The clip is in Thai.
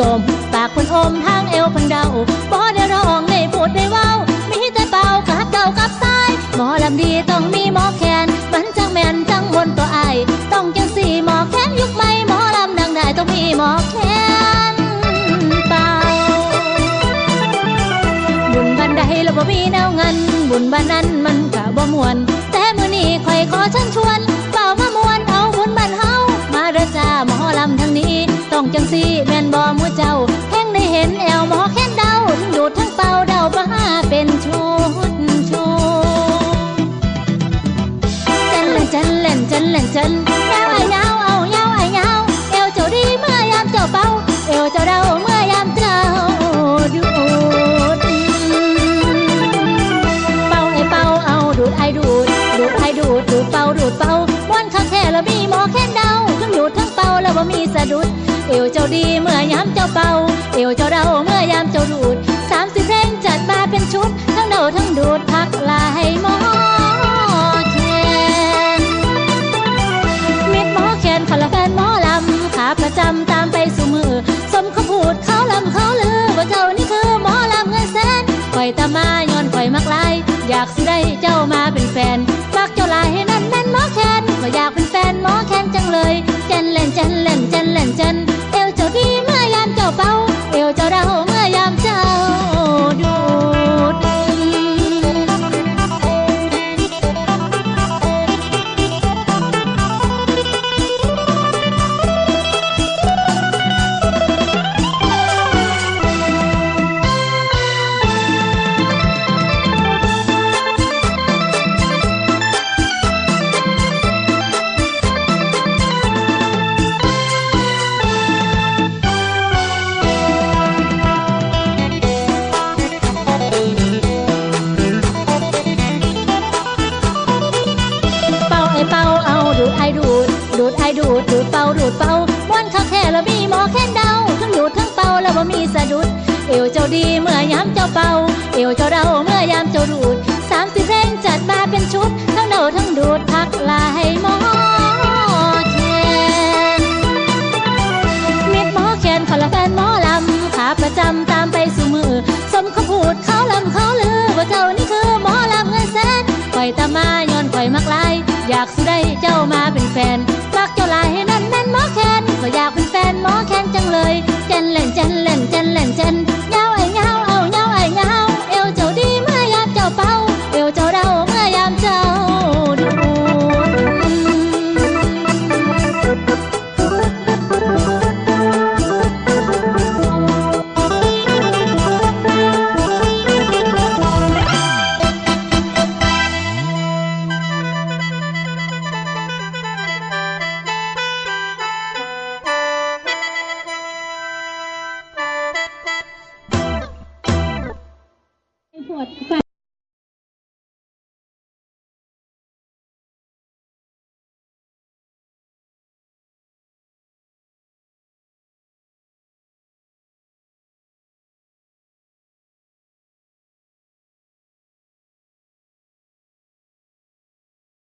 สมปากคนอมทางเอวพันเดาบ่ได้ร้องได้พูดได้เว้ามีแต่เป่ากับเก่ากับสายหมอลำดีต้องมีหมอแคนมันจังแม่นจังมนตัวไอต้องจังสี่หมอแคนยุคใหม่หมอลำดังได้ต้องมีหมอแคนเป่าบุญบันใดแล้วบ่มีแนวเงิน บุญบันนั้นมันกะบ่มวน แต่มื้อนี้ข่อยขอเชิญชวน จันเล่นจันยาวไอ้ยาวเอายาวไอ้ยาวเอวเจ้าดีเมื่อยามเจ้าเป่าเอวเจ้าเดาเมื่อยามเจ้าดูดเป่าไอ้เป่าเอาดูดไอ้ดูดดูดไอ้ดูดดูดเป่าดูดเป่าม้วนข้างแค่แล้วมีหมอแค่เดาทั้งดูดทั้งเป่าแล้วบ่มีสะดุดเอวเจ้าดีเมื่อยามเจ้าเป่าเอวเจ้าเดาเมื่อยามเจ้าดูดสามสิบเพลงจัดมาเป็นชุด ทั้งเดาทั้งดูดพักำตามไปสู่มือสมเขาพูดเขาลำเขาลือ ว่าเจ้านี่คือหมอลำเงินแสนคอยตามาย้อนคอยมักลาย อยากสิได้เจ้ามา ดูดไอดูด ดูดไอดูด ดูดเป่าดูดเป่าม้วนข้าแค่ละมีหมอแค่นเดาทั้งดูดทั้งเป่าแล้วบ่มีสะดุด เอวเจ้าดีเมื่อยามเจ้าเป่า เอวเจ้าเดาเมื่อยามเจ้าดูดสามสิบเพลงจัดมาเป็นชุด ทั้งเดาทั้งดูดพักลายหมองายอยากสิได้เจ้ามาเป็นแฟน Mà